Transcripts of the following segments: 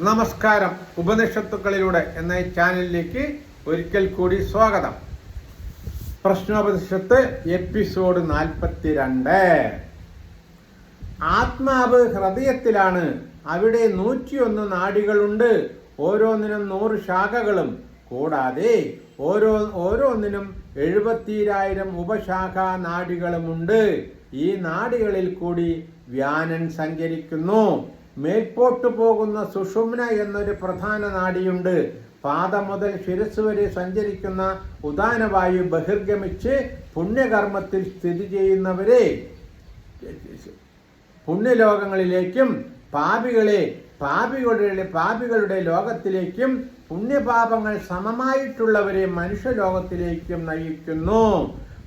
നമസ്കാരം ഉപനിഷത്തുക്കളിലൂടെ എന്ന ഈ ചാനലിലേക്ക് ഒരിക്കൽ കൂടി സ്വാഗതം. പ്രശ്നോപനിഷത്ത് എപ്പിസോഡ് നാൽപ്പത്തിരണ്ട്. ആത്മാവ് ഹൃദയത്തിലാണ്. അവിടെ നൂറ്റിയൊന്ന് നാടികളുണ്ട്. ഓരോന്നിനും നൂറ് ശാഖകളും. കൂടാതെ ഓരോ ഓരോന്നിനും എഴുപത്തിരായിരം ഉപശാഖാ നാടികളുമുണ്ട്. ഈ നാടികളിൽ കൂടി വ്യാനൻ സഞ്ചരിക്കുന്നു. മേൽപോട്ട് പോകുന്ന സുഷുമ്ന എന്നൊരു പ്രധാന നാടിയുണ്ട്. പാദം മുതൽ ശിരസ് വരെ സഞ്ചരിക്കുന്ന ഉദാനവായു ബഹിർഗമിച്ച് പുണ്യകർമ്മത്തിൽ സ്ഥിതി ചെയ്യുന്നവരെ പുണ്യലോകങ്ങളിലേക്കും പാപികളെ പാപികളുടെ പാപികളുടെ ലോകത്തിലേക്കും പുണ്യപാപങ്ങൾ സമമായിട്ടുള്ളവരെ മനുഷ്യലോകത്തിലേക്കും നയിക്കുന്നു.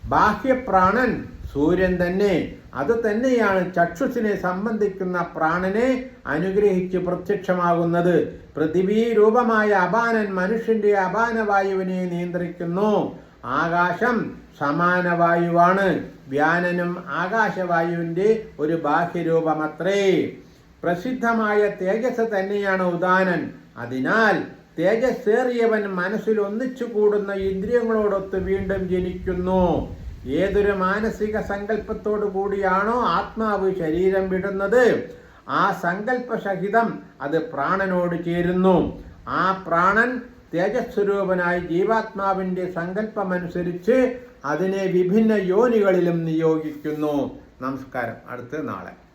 ബാഹ്യപ്രാണൻ സൂര്യൻ തന്നെ. അത് തന്നെയാണ് ചക്ഷുസിനെ സംബന്ധിക്കുന്ന പ്രാണനെ അനുഗ്രഹിച്ച് പ്രത്യക്ഷമാകുന്നത്. പൃഥിവീ രൂപമായ അപാനൻ മനുഷ്യന്റെ അപാനവായുവിനെ നിയന്ത്രിക്കുന്നു. ആകാശം സമാനവായുവാണ്. വ്യാനനും ആകാശവായുവിന്റെ ഒരു ബാഹ്യരൂപമത്രേ. പ്രസിദ്ധമായ തേജസ് തന്നെയാണ് ഉദാനൻ. അതിനാൽ തേജസ്സേറിയവൻ മനസ്സിൽ ഒന്നിച്ചു കൂടുന്ന ഇന്ദ്രിയങ്ങളോടൊത്ത് വീണ്ടും ജനിക്കുന്നു. ഏതൊരു മാനസിക സങ്കല്പത്തോടു കൂടിയാണോ ആത്മാവ് ശരീരം വിടുന്നത്. ആ സങ്കല്പസഹിതം അത് പ്രാണനോട് ചേരുന്നു. ആ പ്രാണൻ തേജസ്വരൂപനായി ജീവാത്മാവിന്റെ സങ്കല്പമനുസരിച്ച് അതിനെ വിഭിന്ന യോനികളിലും നിയോഗിക്കുന്നു. നമസ്കാരം. അടുത്ത നാളെ.